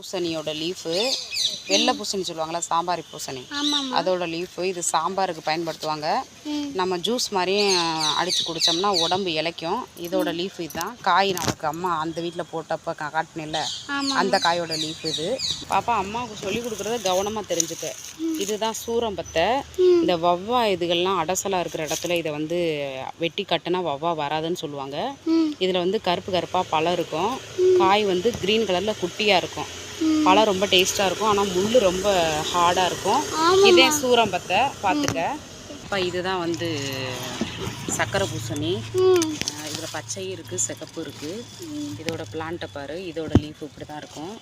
பூசணியோட leaf வெள்ளை பூசணி சொல்லுவாங்களா சாம்பாரி பூசணி. அதோட லீஃபு இது சாம்பாருக்கு பயன்படுத்துவாங்க. நம்ம ஜூஸ் மாதிரியும் அடித்து குடித்தோம்னா உடம்பு இளைக்கும். இதோட லீஃப் இதுதான். காய் நமக்கு அம்மா அந்த வீட்டில் போட்டப்போ காட்டினில்ல அந்த காயோட லீஃப் இது. பாப்பா அம்மாவுக்கு சொல்லி கொடுக்குறத கவனமாக தெரிஞ்சுக்க. இதுதான் சூரம்பத்தை. இந்த வவ்வா இதுகள்லாம் அடசலாக இருக்கிற இடத்துல இதை வந்து வெட்டி கட்டினா வவ்வா வராதுன்னு சொல்லுவாங்க. இதில் வந்து கருப்பு கருப்பாக பழம் இருக்கும். காய் வந்து க்ரீன் கலரில் குட்டியாக இருக்கும். பழம் ரொம்ப டேஸ்ட்டாக இருக்கும். ஆனால் முள் ரொம்ப ஹார்டாக இருக்கும். இதே சூரம்பத்தை பார்த்துக்க இப்போ இதுதான் வந்து சக்கரை பூசணி. இதில் பச்சை இருக்குது சிகப்பு இருக்குது இதோட பிளான்ட்டை பாரு. இதோட லீஃப் இப்படி தான் இருக்கும்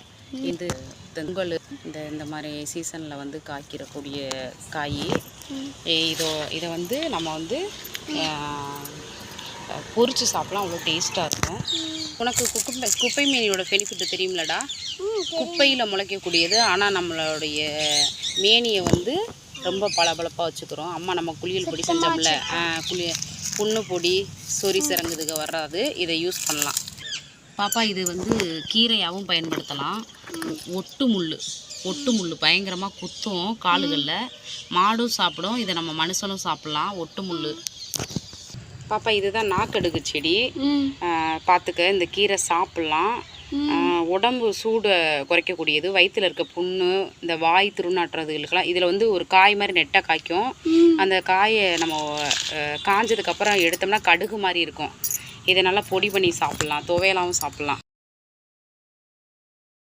இது பொங்கல் இந்த இந்த மாதிரி சீசனில் வந்து காய்க்கிறக்கூடிய காய். இதோ இதை வந்து நம்ம வந்து பொரிச்சு சாப்பிடலாம் அவ்வளோ டேஸ்ட்டாக இருக்கும். உனக்கு குப்பை குப்பை மீனியோட பெனிஃபிட் தெரியுமிலடா? குப்பையில் முளைக்கக்கூடியது ஆனால் நம்மளுடைய மேனியை வந்து ரொம்ப பளபளப்பாக வச்சுக்கிறோம். அம்மா நம்ம குளியல் பொடி செஞ்சோம்ல குளி புண்ணு பொடி சொறி சிறங்குதுக வராது இதை யூஸ் பண்ணலாம். பாப்பா இது வந்து கீரையாகவும் பயன்படுத்தலாம். ஒட்டு முள் ஒட்டு முள் பயங்கரமாக குத்தும் காலுகளில். மாடும் சாப்பிடும் இதை நம்ம மனுஷனும் சாப்பிட்லாம் ஒட்டு முள் பாப்பா இதுதான் நாக்கடுகு செடி. பார்த்துக்க இந்த கீரை சாப்பிட்லாம். உடம்பு சூடை குறைக்கக்கூடியது. வயிற்றில் இருக்க புண்ணு இந்த வாய் திருநாட்டுறதுகளுக்கெல்லாம் இதில் வந்து ஒரு காய் மாதிரி நெட்டாக காய்க்கும். அந்த காயை நம்ம காஞ்சதுக்கப்புறம் எடுத்தோம்னா கடுகு மாதிரி இருக்கும். இதை நல்லா பொடி பண்ணி சாப்பிட்லாம். துவையலாகவும் சாப்பிட்லாம்.